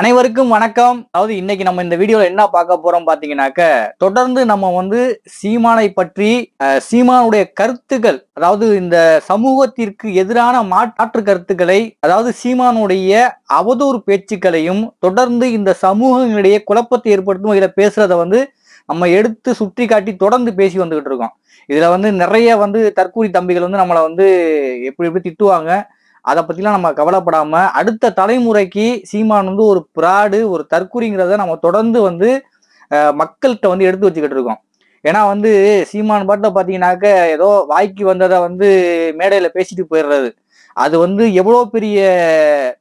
அனைவருக்கும் வணக்கம். அதாவது இன்னைக்கு நம்ம இந்த வீடியோல என்ன பார்க்க போறோம் பாத்தீங்கன்னாக்க தொடர்ந்து நம்ம வந்து சீமானை பற்றி சீமானுடைய கருத்துக்கள் அதாவது இந்த சமூகத்திற்கு எதிரான மாற்று கருத்துக்களை அதாவது சீமானுடைய அவதூறு பேச்சுக்களையும் தொடர்ந்து இந்த சமூகங்களிடையே குழப்பத்தை ஏற்படுத்தும் வகையில பேசுறத வந்து நம்ம எடுத்து சுற்றி காட்டி தொடர்ந்து பேசி வந்துகிட்டு இருக்கோம். இதுல வந்து நிறைய வந்து தற்கூரி தம்பிகள் வந்து நம்மளை வந்து எப்படி எப்படி திட்டுவாங்க. அதை பற்றிலாம் நம்ம கவலைப்படாமல் அடுத்த தலைமுறைக்கு சீமான் வந்து ஒரு பிராடு ஒரு தற்கூரிங்கிறத நம்ம தொடர்ந்து வந்து மக்கள்கிட்ட வந்து எடுத்து வச்சுக்கிட்டு இருக்கோம். ஏன்னா வந்து சீமான் பாட்டில் பார்த்தீங்கன்னாக்க ஏதோ வாய்க்கு வந்ததை வந்து மேடையில் பேசிட்டு போயிடுறது அது வந்து எவ்வளோ பெரிய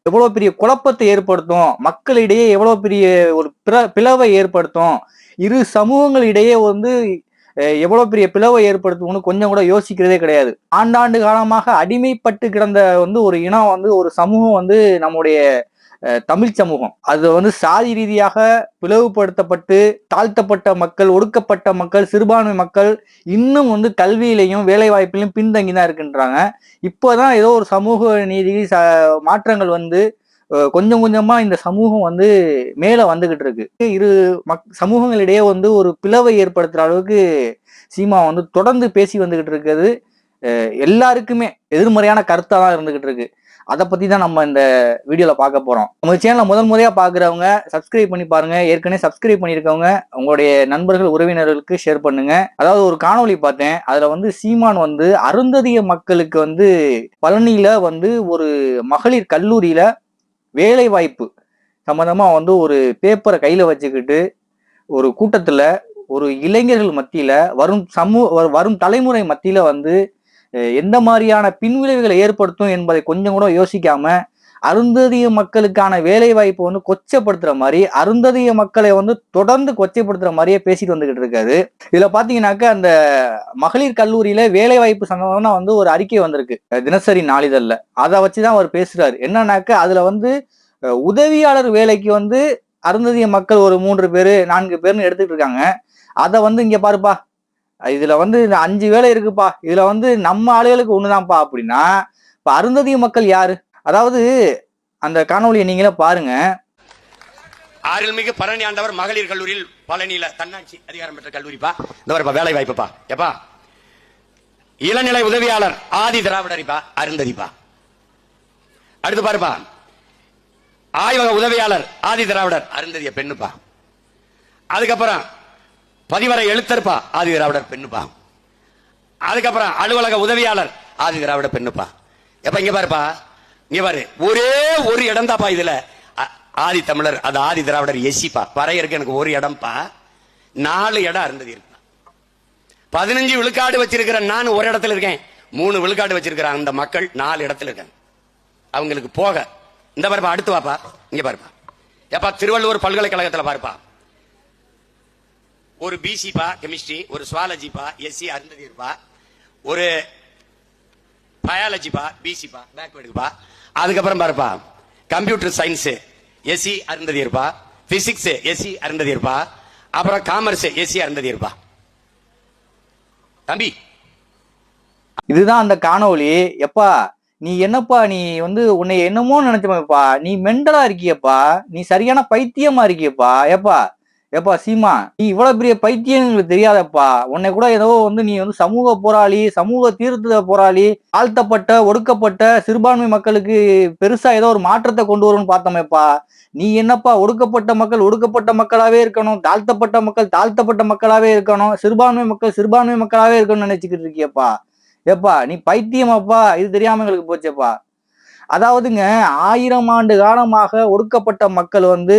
எவ்வளோ பெரிய குழப்பத்தை ஏற்படுத்தும் மக்களிடையே எவ்வளோ பெரிய ஒரு பிற பிளவை ஏற்படுத்தும் இரு சமூகங்களிடையே வந்து எவ்வளோ எவ்வளவு பெரிய பிளவை ஏற்படுத்தும்னு கொஞ்சம் கூட யோசிக்கிறதே கிடையாது. ஆண்டாண்டு காலமாக அடிமைப்பட்டு கிடந்த வந்து ஒரு இனம் வந்து ஒரு சமூகம் வந்து நம்முடைய தமிழ் சமூகம். அது வந்து சாதி ரீதியாக பிளவுபடுத்தப்பட்டு தாழ்த்தப்பட்ட மக்கள் ஒடுக்கப்பட்ட மக்கள் சிறுபான்மை மக்கள் இன்னும் வந்து கல்வியிலையும் வேலை வாய்ப்பிலையும் பின்தங்கி தான் இருக்கின்றாங்க. இப்போதான் ஏதோ ஒரு சமூக நீதி ச மாற்றங்கள் வந்து கொஞ்சம் கொஞ்சமா இந்த சமூகம் வந்து மேல வந்துகிட்டு இருக்கு இரு மக் சமூகங்களிடையே வந்து ஒரு பிளவை ஏற்படுத்துற அளவுக்கு சீமா வந்து தொடர்ந்து பேசி வந்துகிட்டு இருக்கிறது எல்லாருக்குமே எதிர்மறையான கருத்தா தான் இருந்துகிட்டு இருக்கு அதை பத்தி தான் நம்ம இந்த வீடியோல பார்க்க போறோம். நம்ம சேனலை முதல் முறையா பாக்குறவங்க சப்ஸ்கிரைப் பண்ணி பாருங்க. ஏற்கனவே சப்ஸ்கிரைப் பண்ணியிருக்கவங்க உங்களுடைய நண்பர்கள் உறவினர்களுக்கு ஷேர் பண்ணுங்க. அதாவது ஒரு காணொளி பார்த்தேன். அதுல வந்து சீமான் வந்து அருந்ததிய மக்களுக்கு வந்து பழனியில வந்து ஒரு மகளிர் கல்லூரியில வேலை வாய்ப்பு சம்மந்தமாக வந்து ஒரு பேப்பரை கையில் வச்சுக்கிட்டு ஒரு கூட்டத்தில் ஒரு இளைஞர்கள் மத்தியில் வரும் சமூக வரும் தலைமுறை மத்தியில் வந்து எந்த மாதிரியான பின்விளைவுகளை ஏற்படுத்தும் என்பதை கொஞ்சம் கூட யோசிக்காம அருந்ததிய மக்களுக்கான வேலை வாய்ப்பை வந்து கொச்சப்படுத்துற மாதிரி அருந்ததிய மக்களை வந்து தொடர்ந்து கொச்சைப்படுத்துற மாதிரியே பேசிட்டு வந்துகிட்டு இருக்காரு. இதுல பாத்தீங்கன்னாக்க அந்த மகளிர் கல்லூரியில வேலை வாய்ப்பு சம்பந்தமா வந்து ஒரு அறிக்கை வந்திருக்கு. தினசரி நாளிதழ்ல. அதை வச்சுதான் அவர் பேசுறாரு. என்னன்னாக்க அதுல வந்து உதவியாளர் வேலைக்கு வந்து அருந்ததிய மக்கள் ஒரு மூன்று பேரு நான்கு பேர்னு எடுத்துட்டு இருக்காங்க. அதை வந்து இங்க பாருப்பா. இதுல வந்து அஞ்சு வேலை இருக்குப்பா. இதுல வந்து நம்ம ஆளுகளுக்கு ஒண்ணுதான்ப்பா அப்படின்னா இப்ப அருந்ததிய மக்கள் யாரு? அதாவது அந்த காணொலியை நீங்களே பாருங்க. அருள்மிகு பழனி ஆண்டவர் மகளிர் கல்லூரியில் பழனியில தன்னாட்சி அதிகாரம் பெற்ற கல்லூரிப்பா. இந்த வரப்பா வேலை வாய்ப்புப்பா. எப்பா? இளநிலை உதவியாளர் ஆதி திராவிடரிப்பா அருந்ததிப்பா. அடுத்து பாருப்பா. ஆய்வக உதவியாளர் ஆதி திராவிடர். அருந்ததிய பெண்ணுப்பா. அதுக்கப்புறம் பதிவரை எழுத்தர்ப்பா ஆதி திராவிடர் பெண்ணுப்பா. அதுக்கப்புறம் அலுவலக உதவியாளர் ஆதி திராவிட பெண்ணுப்பா. எப்ப இங்க பாருப்பா. இங்க பாரு. ஒரே ஒரு இடம் தாப்பா இதுல ஆதி தமிழர் அது ஆதி திராவிடர் எசிப்பா பறையருக்கு எனக்கு ஒரு இடம்ப்பா. நாலு இடம் அருந்ததி இருக்கு பதினஞ்சு விழுக்காடு வச்சிருக்கிற நான் ஒரு இடத்துல இருக்கேன். மூணு விழுக்காடு வச்சிருக்கிற அந்த மக்கள் நாலு இடத்துல இருக்காங்க. அவங்களுக்கு போக இந்த பாருப்பா அடுத்து வாப்பா. இங்க பாருப்பா. எப்பா திருவள்ளுவர் பல்கலைக்கழகத்துல பாருப்பா. ஒரு பிசிப்பா கெமிஸ்ட்ரி ஒரு சுவாலஜிப்பா எஸ்சி அருந்ததி இருப்பா ஒரு பயாலஜிப்பா பிசிப்பா பேக்வேர்டுப்பா அதுக்கப்புறம் பாருப்பா கம்ப்யூட்டர் சயின்ஸ் எஸ்சி அருந்ததி இருப்பா பிசிக்ஸ் எஸ்சி அருந்ததி இருப்பா அப்புறம் காமர்ஸ் எஸ்சி அருந்ததி இருப்பா தம்பி. இதுதான் அந்த காணொளி. எப்பா நீ என்னப்பா நீ வந்து உன்னை என்னமோ நினைச்சப்பா நீ மெண்டலா இருக்கியப்பா. நீ சரியான பைத்தியமா இருக்கியப்பா. ஏப்பா ஏப்பா சீமா நீ இவ்வளவு பெரிய பைத்தியம் எங்களுக்கு தெரியாதப்பா. உன்னை கூட ஏதோ வந்து நீ வந்து சமூக போராளி சமூக தீர்த்த போராளி தாழ்த்தப்பட்ட ஒடுக்கப்பட்ட சிறுபான்மை மக்களுக்கு பெருசா ஏதோ ஒரு மாற்றத்தை கொண்டு வரும்னு பார்த்தோமேப்பா. நீ என்னப்பா ஒடுக்கப்பட்ட மக்கள் ஒடுக்கப்பட்ட மக்களாவே இருக்கணும். தாழ்த்தப்பட்ட மக்கள் தாழ்த்தப்பட்ட மக்களாவே இருக்கணும். சிறுபான்மை மக்கள் சிறுபான்மை மக்களாவே இருக்கணும்னு நினைச்சுக்கிட்டு இருக்கியப்பா. ஏப்பா நீ பைத்தியமாப்பா. இது தெரியாம எங்களுக்கு போச்சேப்பா. அதாவதுங்க ஆயிரம் ஆண்டு காலமாக ஒடுக்கப்பட்ட மக்கள் வந்து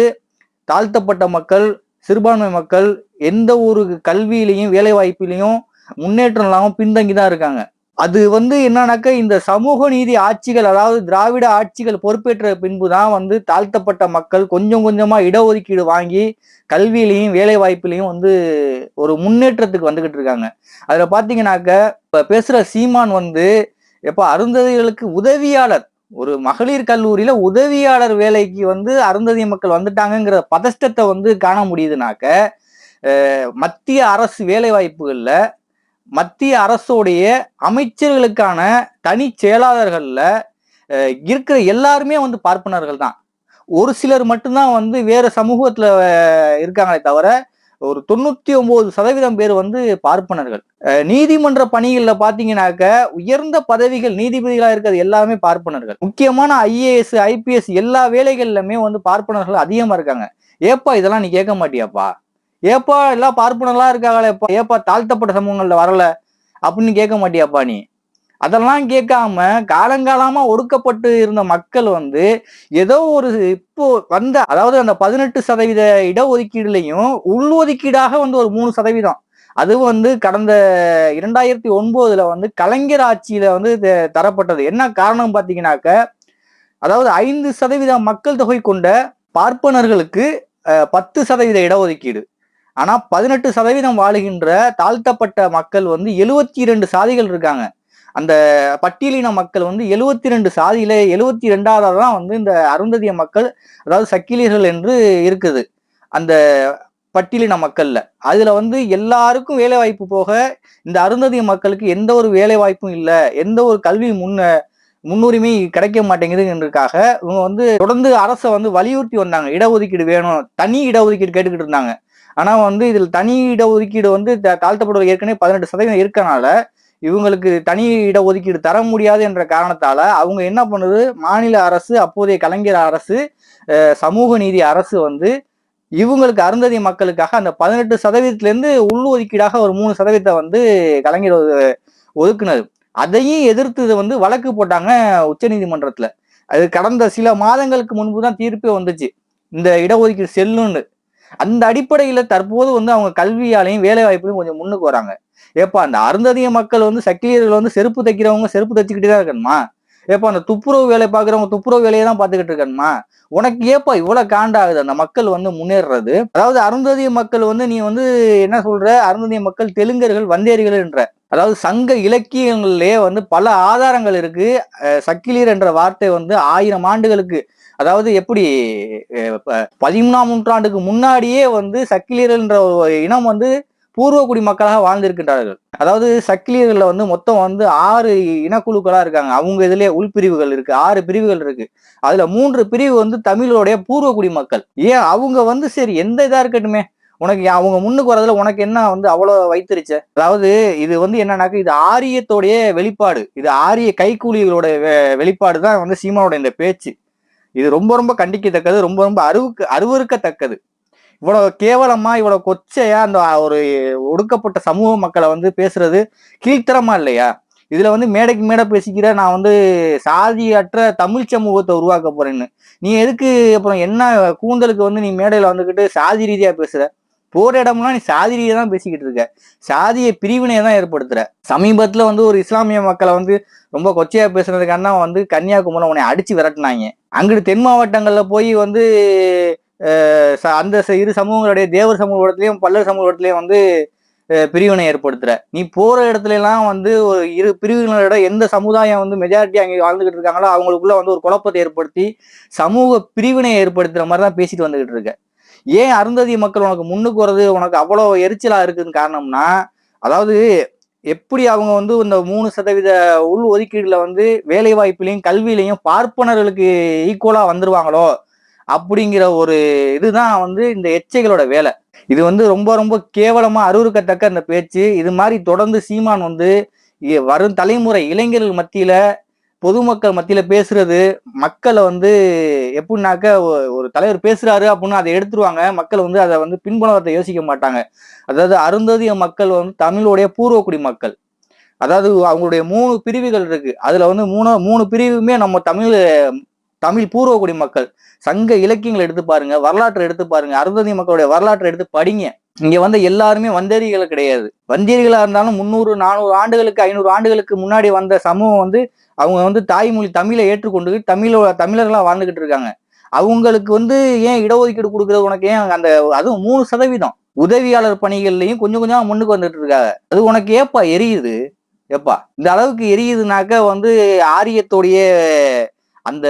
தாழ்த்தப்பட்ட மக்கள் சிறுபான்மை மக்கள் எந்த ஒரு கல்வியிலையும் வேலை வாய்ப்பிலையும் முன்னேற்றம் இல்லாமல் பின்தங்கி தான் இருக்காங்க. அது வந்து என்னன்னாக்கா இந்த சமூக நீதி ஆட்சிகள் அதாவது திராவிட ஆட்சிகள் பொறுப்பேற்ற பின்பு தான் வந்து தாழ்த்தப்பட்ட மக்கள் கொஞ்சம் கொஞ்சமா இடஒதுக்கீடு வாங்கி கல்வியிலையும் வேலை வாய்ப்பிலையும் வந்து ஒரு முன்னேற்றத்துக்கு வந்துகிட்டு இருக்காங்க. அதுல பாத்தீங்கன்னாக்க இப்ப பேசுற சீமான் வந்து எப்ப அருந்ததிகளுக்கு உதவியாளர் ஒரு மகளிர் கல்லூரியில உதவியாளர் வேலைக்கு வந்து அருந்ததிய மக்கள் வந்துட்டாங்கங்கிற பதஷ்டத்தை வந்து காண முடியுதுனாக்க மத்திய அரசு வேலை வாய்ப்புகள்ல மத்திய அரசுடைய அமைச்சர்களுக்கான தனி செயலாளர்கள்ல இருக்கிற எல்லாருமே வந்து பார்ப்பனர்கள் தான். ஒரு சிலர் மட்டும்தான் வந்து வேற சமூகத்துல இருக்காங்களே தவிர ஒரு தொண்ணூத்தி ஒன்பது சதவீதம் பேர் வந்து பார்ப்பனர்கள். நீதிமன்ற பணிகளில் பார்த்தீங்கன்னாக்க உயர்ந்த பதவிகள் நீதிபதிகளாக இருக்கிறது எல்லாமே பார்ப்பனர்கள். முக்கியமான ஐஏஎஸ் ஐபிஎஸ் எல்லா வேலைகள்லுமே வந்து பார்ப்பனர்கள் அதிகமாக இருக்காங்க. ஏப்பா இதெல்லாம் நீ கேட்க மாட்டியாப்பா? ஏப்பா எல்லாம் பார்ப்பனெல்லாம் இருக்காங்களேப்பா ஏப்பா தாழ்த்தப்பட்ட சமூகங்கள்ல வரல? அப்படின்னு கேட்க மாட்டியாப்பா நீ. அதெல்லாம் கேட்காம காலங்காலமா ஒடுக்கப்பட்டு இருந்த மக்கள் வந்து ஏதோ ஒரு இப்போ வந்த அதாவது அந்த பதினெட்டு சதவீத இடஒதுக்கீடுலையும் உள்ஒதுக்கீடாக வந்து ஒரு மூணு சதவீதம். அது வந்து கடந்த இரண்டாயிரத்தி ஒன்பதுல வந்து கலைஞர் ஆட்சியில வந்து த- தரப்பட்டது. என்ன காரணம் பார்த்தீங்கன்னாக்க அதாவது ஐந்து சதவீத மக்கள் தொகை கொண்ட பார்ப்பனர்களுக்கு பத்து சதவீத இடஒதுக்கீடு. ஆனா பதினெட்டு சதவீதம் வாழுகின்ற தாழ்த்தப்பட்ட மக்கள் வந்து எழுவத்தி இரண்டு சாதிகள் இருக்காங்க. அந்த பட்டியலின மக்கள் வந்து எழுவத்தி ரெண்டு சாதியில எழுவத்தி ரெண்டாவது தான் வந்து இந்த அருந்ததிய மக்கள் அதாவது சக்கிலியர்கள் என்று இருக்குது. அந்த பட்டியலின மக்கள்ல. அதுல வந்து எல்லாருக்கும் வேலை வாய்ப்பு போக இந்த அருந்ததிய மக்களுக்கு எந்த ஒரு வேலை வாய்ப்பும் இல்லை. எந்த ஒரு கல்வி முன்ன முன்னுரிமை கிடைக்க மாட்டேங்குதுன்றதுக்காக இவங்க வந்து தொடர்ந்து அரசை வந்து வலியுறுத்தி வந்தாங்க. இடஒதுக்கீடு வேணும். தனி இடஒதுக்கீடு கேட்டுக்கிட்டு இருந்தாங்க. ஆனா வந்து இதில் தனி இட ஒதுக்கீடு வந்து த- தாழ்த்தப்படுவது ஏற்கனவே பதினெட்டு சதவீதம் இருக்கனால இவங்களுக்கு தனி இட ஒதுக்கீடு தர முடியாது என்ற காரணத்தால அவங்க என்ன பண்ணுது? மாநில அரசு அப்போதைய கலைஞர் அரசு சமூக நீதி அரசு வந்து இவங்களுக்கு அருந்ததி மக்களுக்காக அந்த பதினெட்டு சதவீதத்திலேருந்து உள் ஒதுக்கீடாக ஒரு மூணு சதவீதத்தை வந்து கலைஞர் ஒதுக்குனது. அதையும் எதிர்த்து வந்து வழக்கு போட்டாங்க உச்சநீதிமன்றத்தில். அது கடந்த சில மாதங்களுக்கு முன்பு தான் தீர்ப்பே வந்துச்சு. இந்த இடஒதுக்கீடு செல்லுன்னு. அந்த அடிப்படையில தற்போது வந்து அவங்க கல்வியாலையும் வேலை வாய்ப்புலையும் கொஞ்சம் முன்னுக்கு வராங்க. ஏப்பா அந்த அருந்ததிய மக்கள் வந்து சக்கிலியர்கள் வந்து செருப்பு தைக்கிறவங்க செருப்பு தைச்சுக்கிட்டே தான் இருக்கணுமா? ஏப்பா அந்த துப்புரவு வேலை பார்க்குறவங்க துப்புரவு வேலையை தான் பார்த்துக்கிட்டு இருக்கணுமா? உனக்கு ஏப்பா இவ்வளவு காண்டாகுது? அந்த மக்கள் வந்து முன்னேறுறது. அதாவது அருந்ததிய மக்கள் வந்து நீ வந்து என்ன சொல்ற? அருந்ததிய மக்கள் தெலுங்கர்கள் வந்தேரிகள் என்ற அதாவது சங்க இலக்கியங்களிலே வந்து பல ஆதாரங்கள் இருக்கு. அஹ் சக்கிலியர் என்ற வார்த்தை வந்து ஆயிரம் ஆண்டுகளுக்கு அதாவது எப்படி ப- பதிமூணாம் நூற்றாண்டுக்கு முன்னாடியே வந்து சக்கிலியர்கள்ன்ற இனம் வந்து பூர்வக்குடி மக்களாக வாழ்ந்திருக்கின்றார்கள். அதாவது சக்கிலியர்களில் வந்து மொத்தம் வந்து ஆறு இனக்குழுக்களாக இருக்காங்க. அவங்க இதுலேயே உள்பிரிவுகள் இருக்கு ஆறு பிரிவுகள் இருக்கு. அதுல மூன்று பிரிவு வந்து தமிழருடைய பூர்வக்குடி மக்கள். ஏன் அவங்க வந்து சரி எந்த இதாக இருக்கட்டுமே. உனக்கு அவங்க முன்னுக்கு வரதுல உனக்கு என்ன வந்து அவ்வளோ வைத்திருச்ச அதாவது இது வந்து என்னன்னாக்க இது ஆரியத்தோடைய வெளிப்பாடு. இது ஆரிய கைக்கூலிகளோட வெளிப்பாடு தான் வந்து சீமானோட இந்த பேச்சு. இது ரொம்ப ரொம்ப கண்டிக்கத்தக்கது ரொம்ப ரொம்ப அருவுக்கு அருவருக்கத்தக்கது. இவ்வளவு கேவலமா இவ்வளவு கொச்சையா அந்த ஒரு ஒடுக்கப்பட்ட சமூக மக்களை வந்து பேசுறது கீழ்த்தரமா இல்லையா? இதுல வந்து மேடைக்கு மேடை பேசிக்கிற நான் வந்து சாதியற்ற தமிழ் சமூகத்தை உருவாக்க போறேன்னு. நீ எதுக்கு அப்புறம் என்ன கூந்தலுக்கு வந்து நீ மேடையில வந்துகிட்டு சாதி ரீதியா பேசுற? போற இடம்லாம் நீ சாதிரியை தான் பேசிக்கிட்டு இருக்க. சாதிய பிரிவினையை தான் ஏற்படுத்துற. சமீபத்துல வந்து ஒரு இஸ்லாமிய மக்களை வந்து ரொம்ப கொச்சையா பேசுனதுக்கான வந்து கன்னியாகுமரி உன்னை அடிச்சு விரட்டினாங்க. அங்கிட்டு தென் மாவட்டங்கள்ல போய் வந்து ச- அந்த ச- இரு சமூகங்களுடைய தேவர் சமூகத்திலையும் பல்லர் சமூகத்திலையும் வந்து பிரிவினை ஏற்படுத்துற. நீ போற இடத்துல எல்லாம் வந்து ஒரு இரு பிரிவுகளோட எந்த சமுதாயம் வந்து மெஜாரிட்டி அங்கே வாழ்ந்துகிட்டு இருக்காங்களோ அவங்களுக்குள்ள வந்து ஒரு குழப்பத்தை ஏற்படுத்தி சமூக பிரிவினை ஏற்படுத்துற மாதிரி தான் பேசிட்டு வந்துகிட்டு இருக்க. ஏன் அருந்ததி மக்கள் உனக்கு முன்னுக்கு வர்றது உனக்கு அவ்வளோ எரிச்சலா இருக்குன்னு காரணம்னா அதாவது எப்படி அவங்க வந்து இந்த மூணு சதவீத உள் ஒதுக்கீடுல வந்து வேலை வாய்ப்புலையும் கல்வியிலையும் பார்ப்பனர்களுக்கு ஈக்குவலா வந்துருவாங்களோ அப்படிங்கிற ஒரு இதுதான் வந்து இந்த எச்சைகளோட வேலை. இது வந்து ரொம்ப ரொம்ப கேவலமா அருவருக்கத்தக்க அந்த பேச்சு. இது மாதிரி தொடர்ந்து சீமான் வந்து வரும் தலைமுறை இளைஞர்கள் மத்தியில பொதுமக்கள் மத்தியில பேசுறது மக்களை வந்து எப்படின்னாக்க ஒரு தலைவர் பேசுறாரு அப்படின்னு அதை எடுத்துருவாங்க. மக்கள் வந்து அதை வந்து பின்புலத்தை யோசிக்க மாட்டாங்க. அதாவது அருந்ததிய மக்கள் வந்து தமிழுடைய பூர்வக்குடி மக்கள். அதாவது அவங்களுடைய மூணு பிரிவுகள் இருக்கு. அதுல வந்து மூணு மூணு பிரிவுமே நம்ம தமிழ் தமிழ் பூர்வக்குடி மக்கள். சங்க இலக்கியங்களை எடுத்து பாருங்க வரலாற்றை எடுத்து பாருங்க அருந்ததி மக்களுடைய வரலாற்றை எடுத்து படிங்க. இங்க வந்து எல்லாருமே வந்தேரிகள் கிடையாது. வந்தேரிகளா இருந்தாலும் முந்நூறு நானூறு ஆண்டுகளுக்கு ஐநூறு ஆண்டுகளுக்கு முன்னாடி வந்த சமூகம் வந்து அவங்க வந்து தாய்மொழி தமிழை ஏற்றுக்கொண்டு தமிழோட தமிழர்களா வாழ்ந்துகிட்டு இருக்காங்க. அவங்களுக்கு வந்து ஏன் இடஒதுக்கீடு கொடுக்கறது உனக்கு ஏன்? அந்த அதுவும் மூணு சதவீதம். உதவியாளர் பணிகள்லையும் கொஞ்சம் கொஞ்சமா முன்னுக்கு வந்துட்டு இருக்காங்க. அது உனக்கு ஏப்பா எரியுது? ஏப்பா இந்த அளவுக்கு எரியுதுனாக்க வந்து ஆரியத்தோடைய அந்த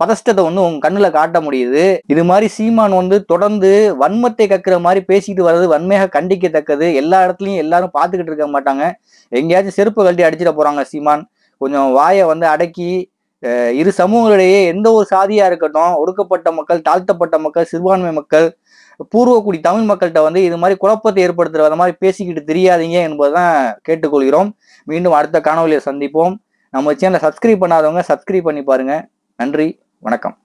பதஷ்டத்தை வந்து உங்க கண்ணுல காட்ட முடியுது. இது மாதிரி சீமான் வந்து தொடர்ந்து வன்மத்தை கக்குற மாதிரி பேசிட்டு வர்றது வன்மையாக கண்டிக்கத்தக்கது. எல்லா இடத்துலயும் எல்லாரும் பார்த்துக்கிட்டு இருக்க மாட்டாங்க. எங்கேயாச்சும் செருப்பு கழட்டி அடிச்சிட போறாங்க சீமான். கொஞ்சம் வாயை வந்து அடக்கி இரு சமூகங்களிடையே எந்த ஒரு சாதியா இருக்கட்டும் ஒடுக்கப்பட்ட மக்கள் தாழ்த்தப்பட்ட மக்கள் சிறுபான்மை மக்கள் பூர்வக்குடி தமிழ் மக்கள்கிட்ட வந்து இது மாதிரி குழப்பத்தை ஏற்படுத்துற மாதிரி பேசிக்கிட்டு தெரியாதீங்க என்பதுதான் கேட்டுக்கொள்கிறோம். மீண்டும் அடுத்த காணொலியை சந்திப்போம். நம்ம சேனலை சப்ஸ்கிரைப் பண்ணாதவங்க சப்ஸ்கிரைப் பண்ணி பாருங்க. நன்றி வணக்கம்.